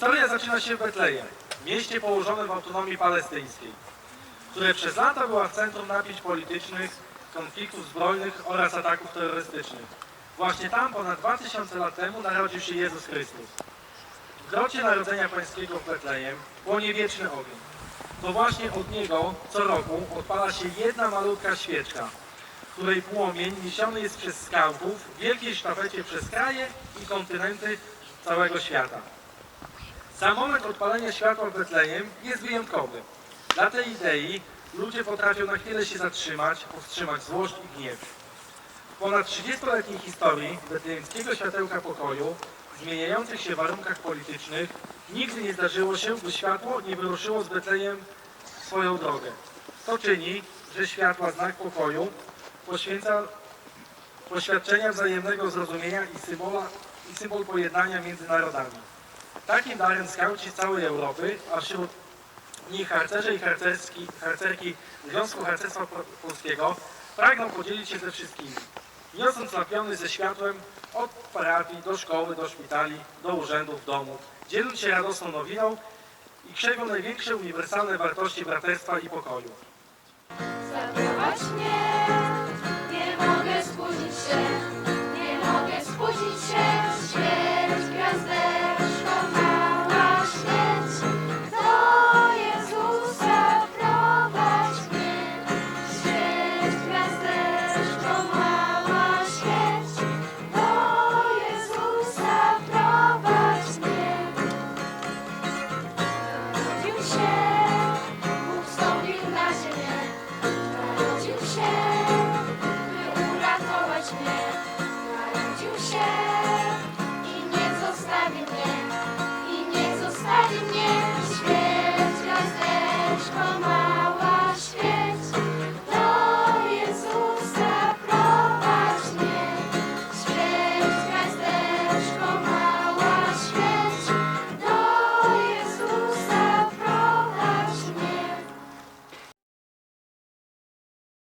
Historia zaczyna się w Betlejem, mieście położonym w autonomii palestyńskiej, które przez lata była w centrum napięć politycznych, konfliktów zbrojnych oraz ataków terrorystycznych. Właśnie tam ponad 2000 lat temu narodził się Jezus Chrystus. W grocie Narodzenia Pańskiego w Betlejem płonie wieczny ogień. To właśnie od niego co roku odpala się jedna malutka świeczka, której płomień niesiony jest przez skałków w wielkiej sztafecie przez kraje i kontynenty całego świata. Sam moment odpalenia światła Betlejem jest wyjątkowy. Dla tej idei ludzie potrafią na chwilę się zatrzymać, powstrzymać złość i gniew. W ponad 30-letniej historii betlejemskiego światełka pokoju w zmieniających się warunkach politycznych nigdy nie zdarzyło się, by światło nie wyruszyło z Betlejem swoją drogę. To czyni, że światła znak pokoju poświęca poświadczenia wzajemnego zrozumienia i, symbola, i symbol pojednania między narodami. Takim darem skauci całej Europy, a wśród nich harcerze i harcerski, harcerki Związku Harcerstwa Polskiego pragną podzielić się ze wszystkimi, niosąc napiony ze światłem od parafii do szkoły, do szpitali, do urzędów, domów, dzieląc się radosną nowiną i krzewią największe uniwersalne wartości braterstwa i pokoju. Mnie, nie się, Bóg na ziemię, narodził się, by uratować mnie, narodził się i nie zostawił mnie.